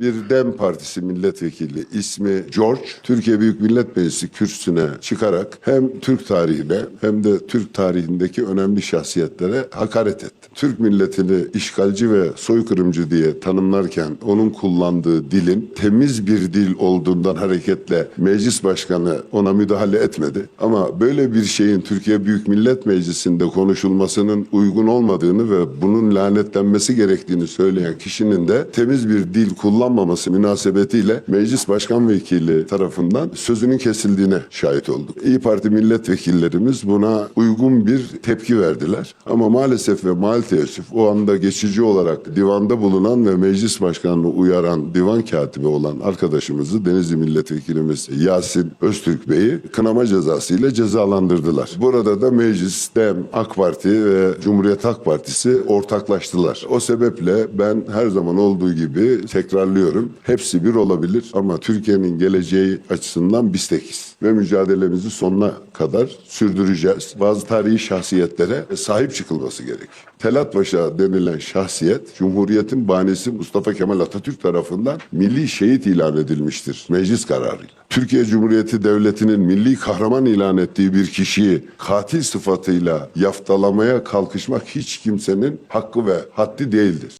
Bir DEM Partisi milletvekili ismi George, Türkiye Büyük Millet Meclisi kürsüsüne çıkarak hem Türk tarihine hem de Türk tarihindeki önemli şahsiyetlere hakaret etti. Türk milletini işgalci ve soykırımcı diye tanımlarken onun kullandığı dilin temiz bir dil olduğundan hareketle meclis başkanı ona müdahale etmedi. Ama böyle bir şeyin Türkiye Büyük Millet Meclisi'nde konuşulmasının uygun olmadığını ve bunun lanetlenmesi gerektiğini söyleyen kişinin de temiz bir dil kullanmaması münasebetiyle meclis başkan vekili tarafından sözünün kesildiğine şahit olduk. İyi Parti milletvekillerimiz buna uygun bir tepki verdiler. Ama maalesef ve mal teessüf o anda geçici olarak divanda bulunan ve meclis başkanını uyaran divan katibi olan arkadaşımızı Denizli milletvekilimiz Yasin Öztürk Bey'i kınama cezası ile cezalandırdılar. Burada da meclis, DEM, AK Parti ve Cumhuriyet Halk Partisi ortaklaştılar. O sebeple ben her zaman olduğu gibi tekrarlıyorum. Hepsi bir olabilir ama Türkiye'nin geleceği açısından biz tekiz. Ve mücadelemizi sonuna kadar sürdüreceğiz. Bazı tarihi şahsiyetlere sahip çıkılması gerek. Telat Paşa denilen şahsiyet Cumhuriyet'in banisi Mustafa Kemal Atatürk tarafından milli şehit ilan edilmiştir meclis kararıyla. Türkiye Cumhuriyeti Devleti'nin milli kahraman ilan ettiği bir kişiyi katil sıfatıyla yaftalamaya kalkışmak hiç kimsenin hakkı ve haddi değildir.